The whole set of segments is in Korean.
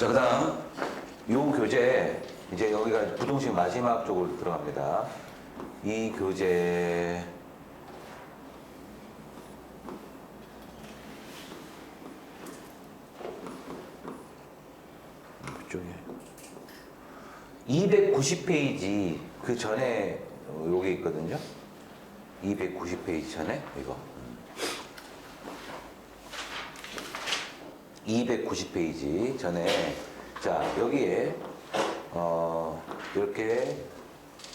자, 그 다음, 요 교재, 이제 여기가 부동식 마지막 쪽으로 들어갑니다. 이 교재, 이쪽에. 290페이지 그 전에 어, 요게 있거든요. 290페이지 전에 이거. 290페이지 전에 자 여기에 어 이렇게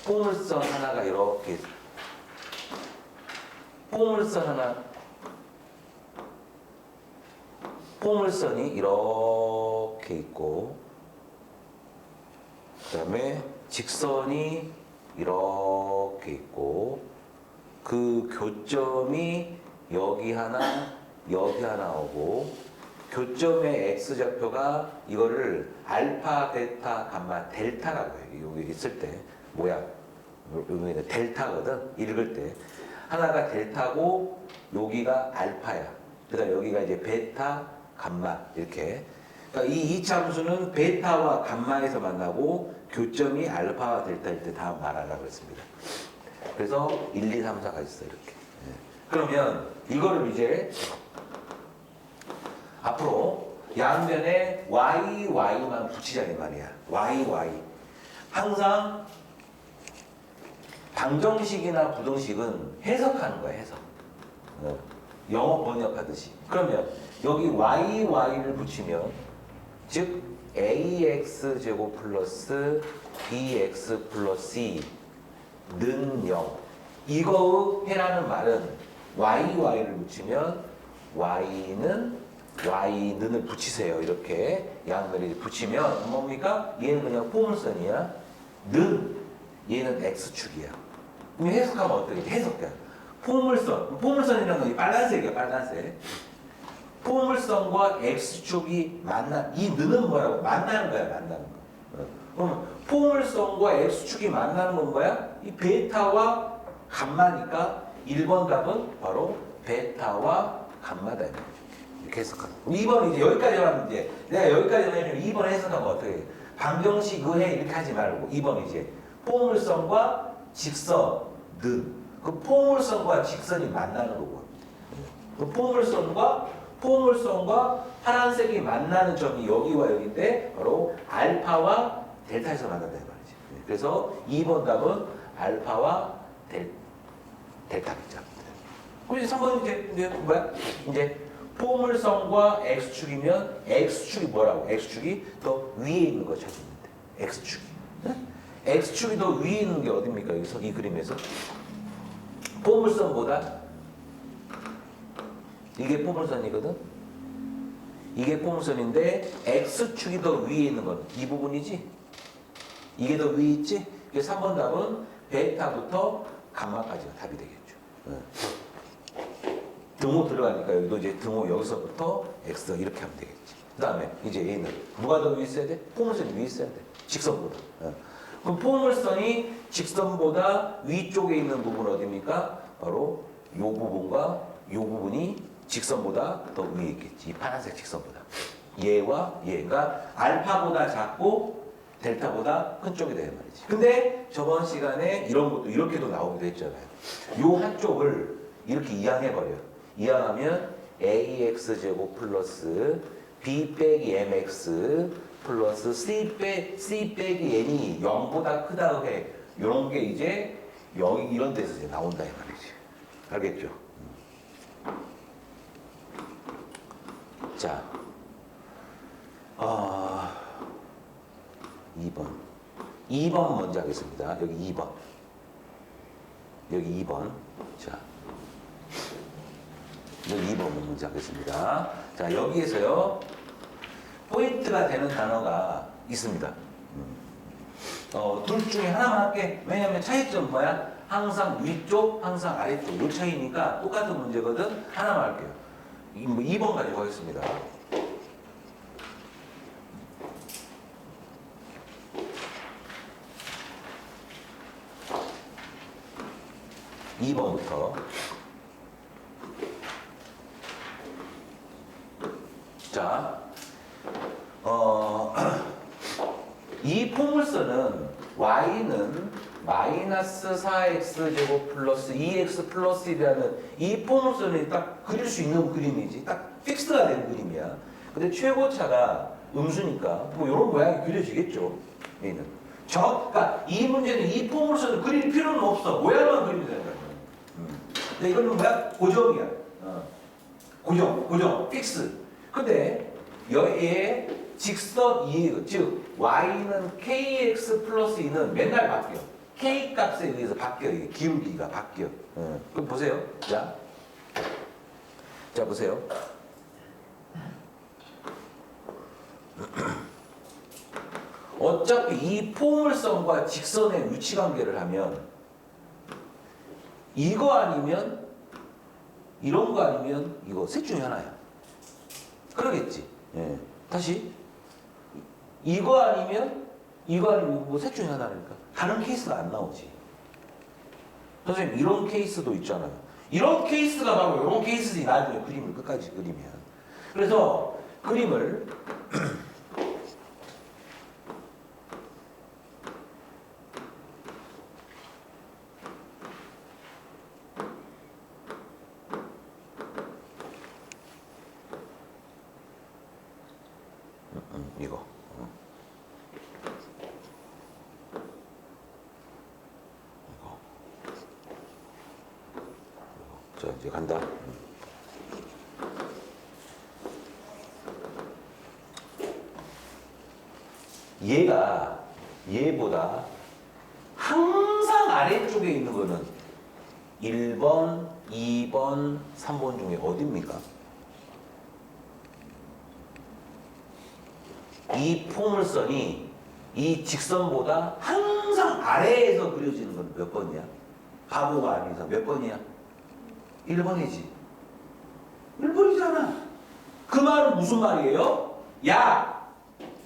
포물선 하나가 이렇게 포물선 하나 포물선이 이렇게 있고 그 다음에 직선이 이렇게 있고 그 교점이 여기 하나 여기 하나 오고 교점의 x 좌표가 이거를 알파, 베타, 감마, 델타라고 해요. 여기 있을 때 모양 여기는 델타거든. 읽을 때 하나가 델타고 여기가 알파야. 그다음 여기가 이제 베타, 감마 이렇게. 그러니까 이 이참수는 베타와 감마에서 만나고 교점이 알파와 델타일 때 다 말하라고 했습니다. 그래서 1, 2, 3, 4가 있어 이렇게. 예. 그러면 이거를 이제 앞으로 양변에 y, y만 붙이자는 말이야. y, y. 항상 방정식이나 부등식은 해석하는 거야, 해석. 어, 영어 번역하듯이. 그러면 여기 y, y를 붙이면 즉 ax 제곱 플러스 bx 플러스 c는 0. 이거의 해라는 말은 y, y를 붙이면 y는 y는을 붙이세요. 이렇게 양면을 붙이면 뭡니까? 얘는 그냥 포물선이야. 는 얘는 x축이야. 그럼 해석하면 어떻게 돼? 해석돼. 포물선. 포물선이라는 건이 빨간색이야, 빨간색. 포물선과 x축이 만나 이 는은 뭐라고? 만나는 거야, 만나는 거. 어. 그럼 포물선과 x축이 만나는 건 뭐야? 이 베타와 감마니까 1번 답은 바로 베타와 감마다. 이렇게 해석하는 거. 2번 이제 여기까지만 하면 이제 내가 여기까지만 해주면 2번 해석하면 어떻게 해? 방정식 의해 이렇게 하지 말고 2번 이제 포물선과 직선은 그 포물선과 직선이 만나는 거고 그 포물선과 포물선과 파란색이 만나는 점이 여기와 여기인데 바로 알파와 델타에서 만난다 이 말이지. 그래서 2번 답은 알파와 델, 델타겠죠. 이제 3번 이제, 이제 뭐야? 이제 포물선과 x축이면 x축이 뭐라고? x축이 더 위에 있는 거 찾으면 돼. x축이. 응? x축이 더 위에 있는 게 어딥니까? 여기서 이 그림에서 포물선보다 이게 포물선이거든. 이게 포물선인데 x축이 더 위에 있는 건 이 부분이지. 이게 더 위에 있지. 그래서 3번 답은 베타부터 감마까지가 답이 되겠죠. 응. 등호 들어가니까 여기도 이제 등호 여기서부터 x 이렇게 하면 되겠지. 그 다음에 이제 얘는 누가 더 위에 있어야 돼? 포물선이 위에 있어야 돼. 직선보다. 어. 그럼 포물선이 직선보다 위쪽에 있는 부분 어디입니까? 바로 요 부분과 요 부분이 직선보다 더 위에 있겠지. 이 파란색 직선보다. 얘와 얘가 알파보다 작고 델타보다 큰 쪽이 되는 말이지. 근데 저번 시간에 이런 것도 이렇게도 나오기도 했잖아요. 요 한쪽을 이렇게 이항해버려. 이항하면 ax 제곱 플러스 b 빼기 mx 플러스 c 빼 c 빼기 n이 0보다 크다 해. 이런 게 이제 여기 이런 데서 이제 나온다 이 말이지. 알겠죠? 자, 어, 2번. 2번 먼저 하겠습니다. 여기 2번. 여기 2번. 자. 여기 2번 먼저 하겠습니다. 자, 여기에서요. 포인트가 되는 단어가 있습니다. 음. 어, 둘 중에 하나만 할게. 왜냐면 차이점 뭐야? 항상 위쪽, 항상 아래쪽. 요 차이니까 똑같은 문제거든. 하나만 할게요. 이- 뭐 2번 가지고 하겠습니다. 이번부터 자, 어, 이 포물선은 y는 마이너스 4x 제곱 플러스 2x 플러스 1이라는 이 포물선을 딱 그릴 수 있는 그림이지. 딱 픽스가 된 그림이야. 근데 최고차가 음수니까 뭐 이런 모양이 그려지겠죠. 얘는. 저, 그러니까 이 문제는 이 포물선을 그릴 필요는 없어. 모양만 그리면 거야. 음. 근데 이거는 뭐야? 고정이야. 어. 고정, 고정, 픽스. 근데 여기에 직선 이익, 즉 y는 kx 플러스 2는 맨날 바뀌어. k 값에 의해서 바뀌어. 이게 기울기가 바뀌어. 어. 그럼 보세요. 자, 자 보세요. 어차피 이 포물선과 직선의 위치 관계를 하면 이거 아니면 이런 거 아니면 이거 셋 중에 하나야. 그러겠지. 예. 다시 이거 아니면 이거 아니면 뭐 셋 중에 하나니까 다른 케이스가 안 나오지. 선생님 이런 케이스도 있잖아요. 이런 케이스가 바로 이런 케이스지 나중에 그림을 끝까지 그리면. 그래서 그림을 음, 이거. 어. 이거. 이거. 자, 이제 간다. 음. 얘가 얘보다 항상 아래쪽에 있는 거는 1번, 2번, 3번 중에 어딥니까? 이 포물선이 이 직선보다 항상 아래에서 그려지는 건 몇 번이야? 바보가 아닌 이몇 번이야? 1번이지. 1번이잖아. 그 말은 무슨 말이에요? 야,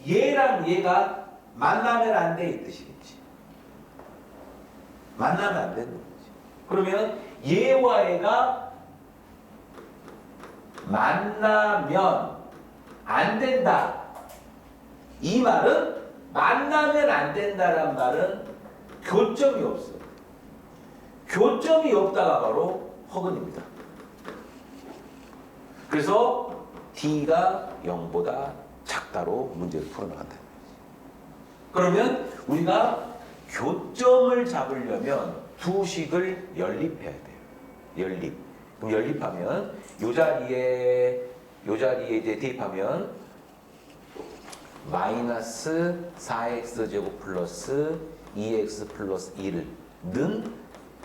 얘랑 얘가 만나면 안 돼 이 뜻이겠지. 만나면 안 되는 거지. 그러면 얘와 얘가 만나면 안 된다. 이 말은 만나면 안 된다란 말은 교점이 없어. 교점이 없다가 바로 허근입니다. 그래서 D가 0보다 작다로 문제를 풀어나간다. 그러면 우리가 교점을 잡으려면 두 식을 연립해야 돼요. 연립. 그럼 연립하면 요 자리에 요 자리에 이제 대입하면 마이너스 4x 제곱 플러스 2x 플러스 1을 는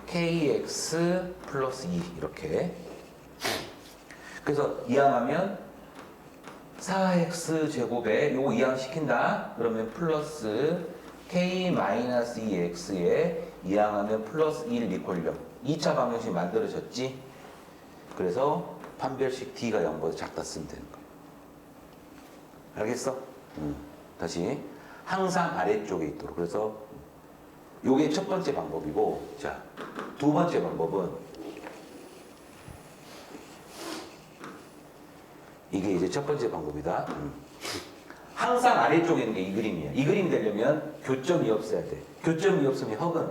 kx 플러스 2 이렇게 그래서 이항하면 4x 제곱에 요거 이항시킨다. 그러면 플러스 k 마이너스 2x에 이항하면 플러스 1 리콜 0 2차 방정식 만들어졌지. 그래서 판별식 d가 0보다 작다 쓰면 되는 거야. 알겠어? 음, 다시. 항상 아래쪽에 있도록. 그래서 요게 첫 번째 방법이고 자 두 번째 방법은 이게 이제 첫 번째 방법이다. 음. 항상 아래쪽에 있는 게 이 그림이야 이 그림 되려면 교점이 없어야 돼. 교점이 없으면 헉은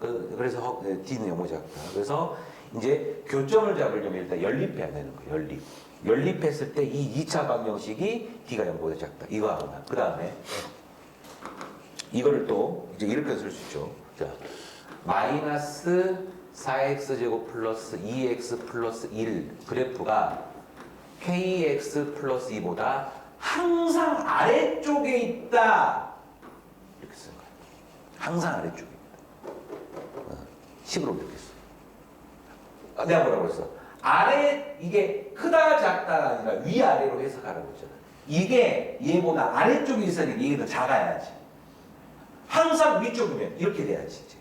그- 그래서 헉, 네, D는 영어 작다 그래서 이제 교점을 잡으려면 일단 연립해야 되는 거야 연립. 연립했을 때 이 2차 방정식이 D가 0보다 작다. 이거 하거나. 그 다음에 이거를 또 이제 이렇게 쓸 수 있죠. 자, 마이너스 4x 제곱 플러스 2x 플러스 1 그래프가 kx 플러스 2보다 항상 아래쪽에 있다. 이렇게 쓴 거예요. 항상 아래쪽에 있다. 어, 식으로 이렇게 써. 아, 내가 뭐라고 했어? 아래 이게 크다 작다가 아니라 위 아래로 해석하라고 했잖아. 이게 얘보다 아래쪽에 있어야 돼. 이게 더 작아야지. 항상 위쪽이면 이렇게 돼야지 이제.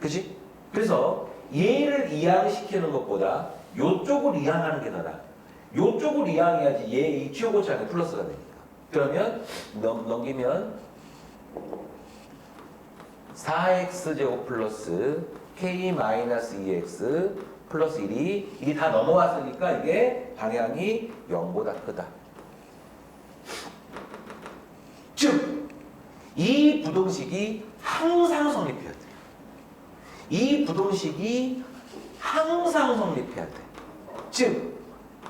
그지? 그래서 얘를 이항시키는 것보다 요쪽을 이항하는 게 나아. 요쪽을 이항해야지 얘이 최고차는 플러스가 되니까. 그러면 넘, 넘기면 4x 제곱 플러스 k 마이너스 2x 플러스 1이 1이 다 넘어왔으니까 이게 방향이 0보다 크다. 즉 이 부동식이 항상 성립해야 돼. 이 부동식이 항상 성립해야 돼. 즉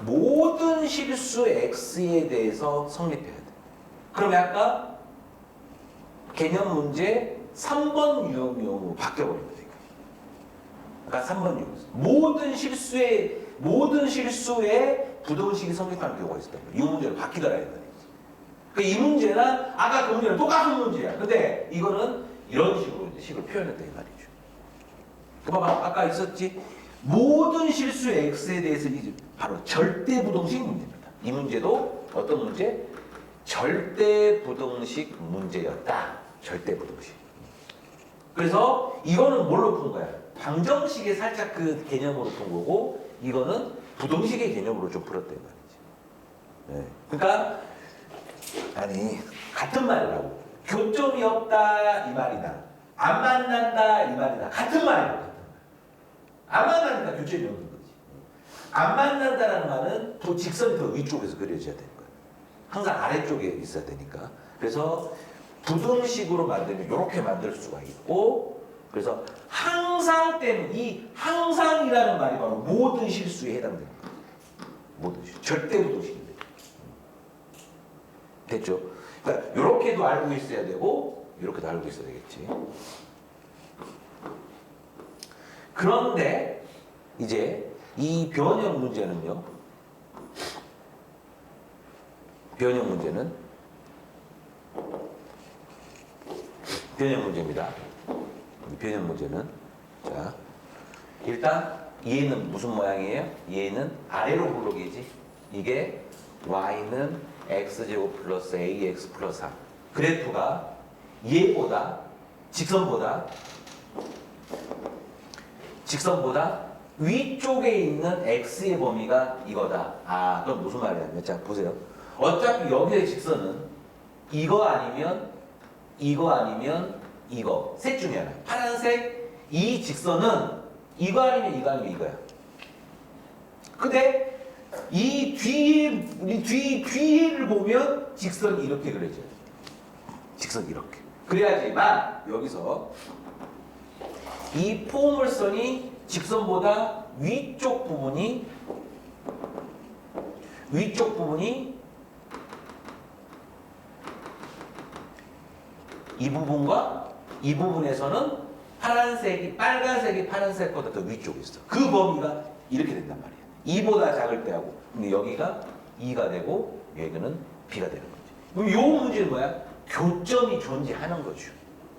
모든 실수 x에 대해서 성립해야 돼. 그러면 아까 개념 문제 3번 유형으로 바뀌어버립니다. 그러니까 3번 유형. 모든 실수에 모든 실수에 부동식이 성립하는 경우가 말이에요. 이 문제로 바뀌더라 이 말이지. 그이 문제는 아까 그 문제는 똑같은 문제야. 근데 이거는 이런 식으로 식을 표현했다 이 말이죠. 그 봐봐 아까 있었지 모든 실수 x에 대해서 이제 바로 절대 부동식 문제입니다. 이 문제도 어떤 문제? 절대 부동식 문제였다. 절대 부동식. 그래서 이거는 뭘로 푼 거야? 방정식의 살짝 그 개념으로 푼 거고 이거는 부동식의 개념으로 좀 풀었단 말이지. 네. 그러니까 아니 같은 말이라고 교점이 없다 이 말이다. 안 만난다 이 말이다. 같은 말이야. 안 만나니까 교점이 없는 거지. 안 만난다라는 말은 더 직선이 더 위쪽에서 그려져야 되는 거야. 항상 아래쪽에 있어야 되니까. 그래서 부등식으로 만들면 이렇게 만들 수가 있고 그래서 항상 때는 이 항상이라는 말이 바로 모든 실수에 해당되는 거예요. 모든 실수. 절대 부등식인데. 됐죠? 그러니까 이렇게도 알고 있어야 되고 이렇게도 알고 있어야 되겠지. 그런데 이제 이 변형 문제는요. 변형 문제는 변형 문제입니다. 이 변형 문제는 자 일단 얘는 무슨 모양이에요? 얘는 아래로 블록이지. 이게 y는 x제곱 플러스 ax 플러스 3 그래프가 얘보다 직선보다 직선보다 위쪽에 있는 x의 범위가 이거다. 아, 그럼 무슨 말이냐면, 자, 보세요. 어차피 여기의 직선은 이거 아니면, 이거 아니면, 이거. 셋 중에 하나. 파란색, 이 직선은 이거 아니면 이거 아니면 이거야. 근데 이 뒤에, 뒤, 뒤를 보면 직선이 이렇게 그려져요. 직선 이렇게. 그래야지만, 여기서 이 포물선이 직선보다 위쪽 부분이 위쪽 부분이 이 부분과 이 부분에서는 파란색이 빨간색이 파란색보다 더 위쪽에 있어. 그 범위가 이렇게 된단 말이야. 이보다 작을 때하고 근데 여기가 2가 되고 여기는 B가 되는 거지. 그럼 요 문제는 뭐야? 교점이 존재하는 거죠.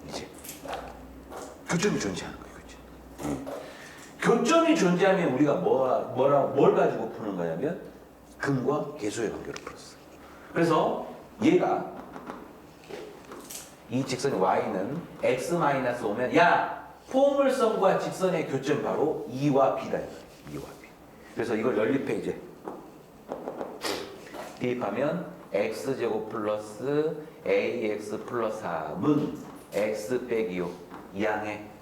이제 교점이 존재하는 거예요. 교점. 교점이 존재하면 우리가 뭐, 뭐라, 뭘 가지고 푸는 거냐면 근과 계수의 관계로 풀었어. 그래서 얘가 이 직선이 y는 x 마이너스 오면 야 포물선과 직선의 교점 바로 2와 b다. 2와 b. 그래서 이걸 연립해 이제 대입하면 x 제곱 플러스 ax 플러스 3은 x 빼기요 이항에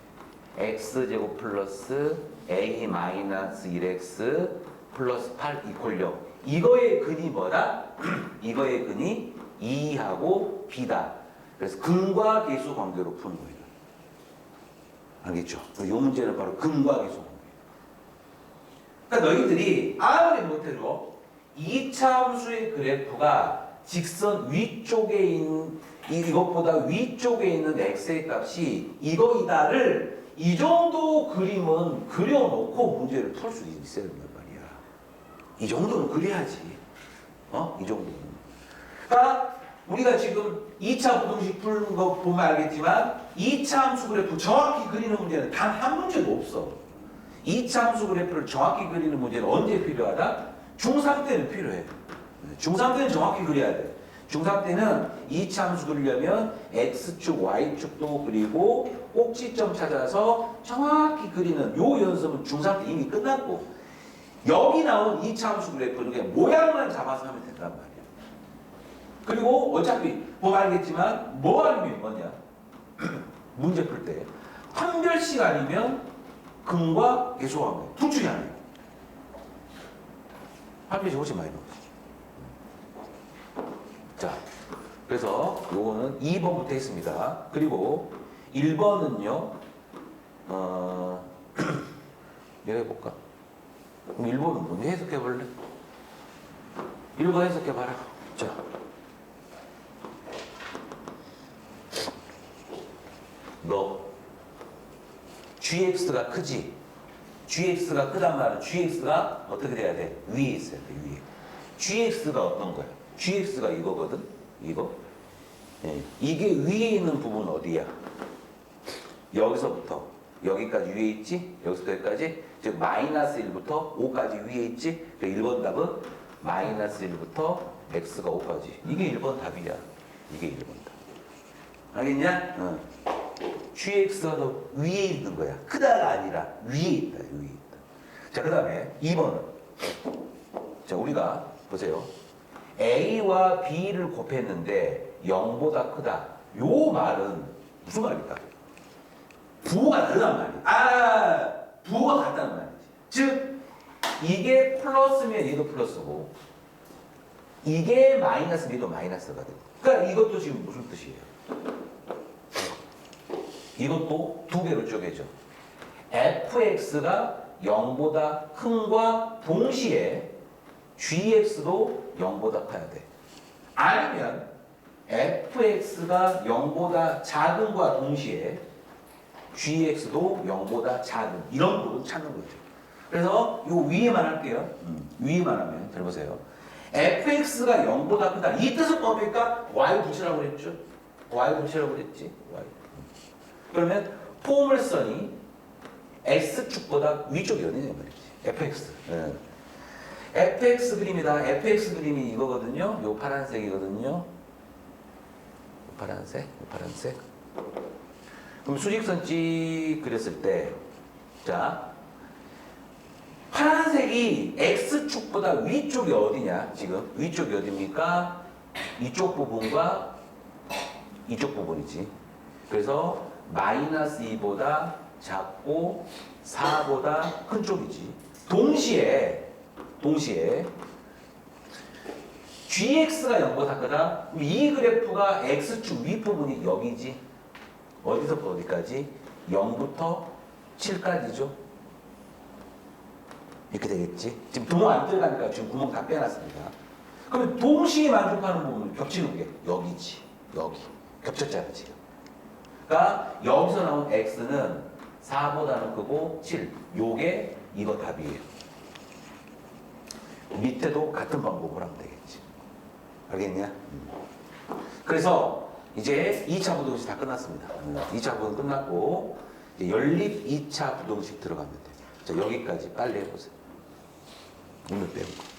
x 제곱 플러스 a 마이너스 1x 플러스 8 이퀄요. 이거의 근이 뭐다? 이거의 근이 2하고 b다. 그래서 근과 계수 관계로 푸는 거예요. 알겠죠? 이 문제는 바로 근과 계수 관계. 그러니까 너희들이 아무리 못해도 2차 함수의 그래프가 직선 위쪽에 있는 이것보다 위쪽에 있는 x의 값이 이거이다를 이 정도 그림은 그려놓고 문제를 풀 수 있어야 된단 말이야. 이 정도는 그려야지. 어? 이 정도는. 그러니까 우리가 지금 2차 부동식 푸는 거 보면 알겠지만 2차 함수 그래프 정확히 그리는 문제는 단 한 문제도 없어. 2차 함수 그래프를 정확히 그리는 문제는 언제 필요하다? 중3 때는 필요해. 중3 때는 정확히 그려야 돼. 중3 때는 2차 함수 그리려면 X축, Y축도 그리고 꼭지점 찾아서 정확히 그리는 요 연습은 중3 때 이미 끝났고 여기 나온 2차 함수 그래프는 그냥 모양만 잡아서 하면 된단 말이야. 그리고 어차피 보면 알겠지만 뭐 아니면 뭐냐 문제 풀때 판별식 아니면 근과 계수하면 둘 중에 하나예요. 판별식 훨씬 많이 나오지. 자, 그래서 요거는 2번부터 했습니다. 그리고 1번은요, 어, 내가 해볼까? 그럼 1번은 먼저 해석해 볼래? 1번 해석해 봐라. 자. 너 gx가 크지? gx가 크단 말은 gx가 어떻게 돼야 돼? 위에 있어야 돼, 위에. gx가 어떤 거야? Gx가 이거거든? 이거? 예. 이게 위에 있는 부분 어디야? 여기서부터 여기까지 위에 있지? 여기서 여기까지? 즉 마이너스 1부터 5까지 위에 있지? 그 1번 답은 마이너스 1부터 x가 5까지. 이게 1번 답이야. 이게 1번 답. 알겠냐? 응. gx가 더 위에 있는 거야. 크다가 아니라 위에 있다. 위에 있다. 자, 그 다음에 2번은. 자, 우리가 보세요. A와 b를 곱했는데 0보다 크다. 요 말은 무슨 말일까? 부호가 다르단 말이야. 아, 부호가 같다는 말이지. 즉, 이게 플러스면 얘도 플러스고, 이게 마이너스면 얘도 마이너스가 돼. 그러니까 이것도 지금 무슨 뜻이에요? 이것도 두 개로 쪼개져. fx가 0보다 큰과 동시에 gx도 0보다 커야 돼. 아니면 fx가 0보다 작은과 동시에 gx도 0보다 작은 이런 부분 찾는 거죠. 그래서 요 위에만 할게요. 음, 위에만 하면 잘 보세요. fx가 0보다 크다. 이 뜻은 뭡니까? y 붙이라고 그랬죠. y 붙이라고 그랬지. y. 그러면 포물선이 x축보다 위쪽이 어디냐 말이지. fx. 예. Fx 그림이다. fx 그림이 이거거든요. 요 파란색이거든요. 요 파란색, 요 파란색. 그럼 수직선 찍 그렸을 때, 자, 파란색이 x축보다 위쪽이 어디냐? 지금 위쪽이 어디입니까? 이쪽 부분과 이쪽 부분이지. 그래서 마이너스 2보다 작고 4보다 큰 쪽이지. 동시에 동시에 gx가 0보다 크다. 그럼 이 그래프가 x축 윗부분이 여기지. 어디서부터 어디까지? 0부터 7까지죠. 이렇게 되겠지. 지금 구멍 안 들어가니까 지금 구멍 다 빼놨습니다. 그러면 동시에 만족하는 부분 겹치는 게 여기지. 여기. 겹쳤잖아, 지금. 그러니까 여기서 나온 x는 4보다는 크고 7. 요게 이거 답이에요. 밑에도 같은 방법으로 하면 되겠지. 알겠냐? 음. 그래서 이제 2차 부동식 다 끝났습니다. 2차 부동 끝났고 이제 연립 2차 부동식 들어가면 돼. 자, 여기까지 빨리 해보세요. 오늘 배운 거.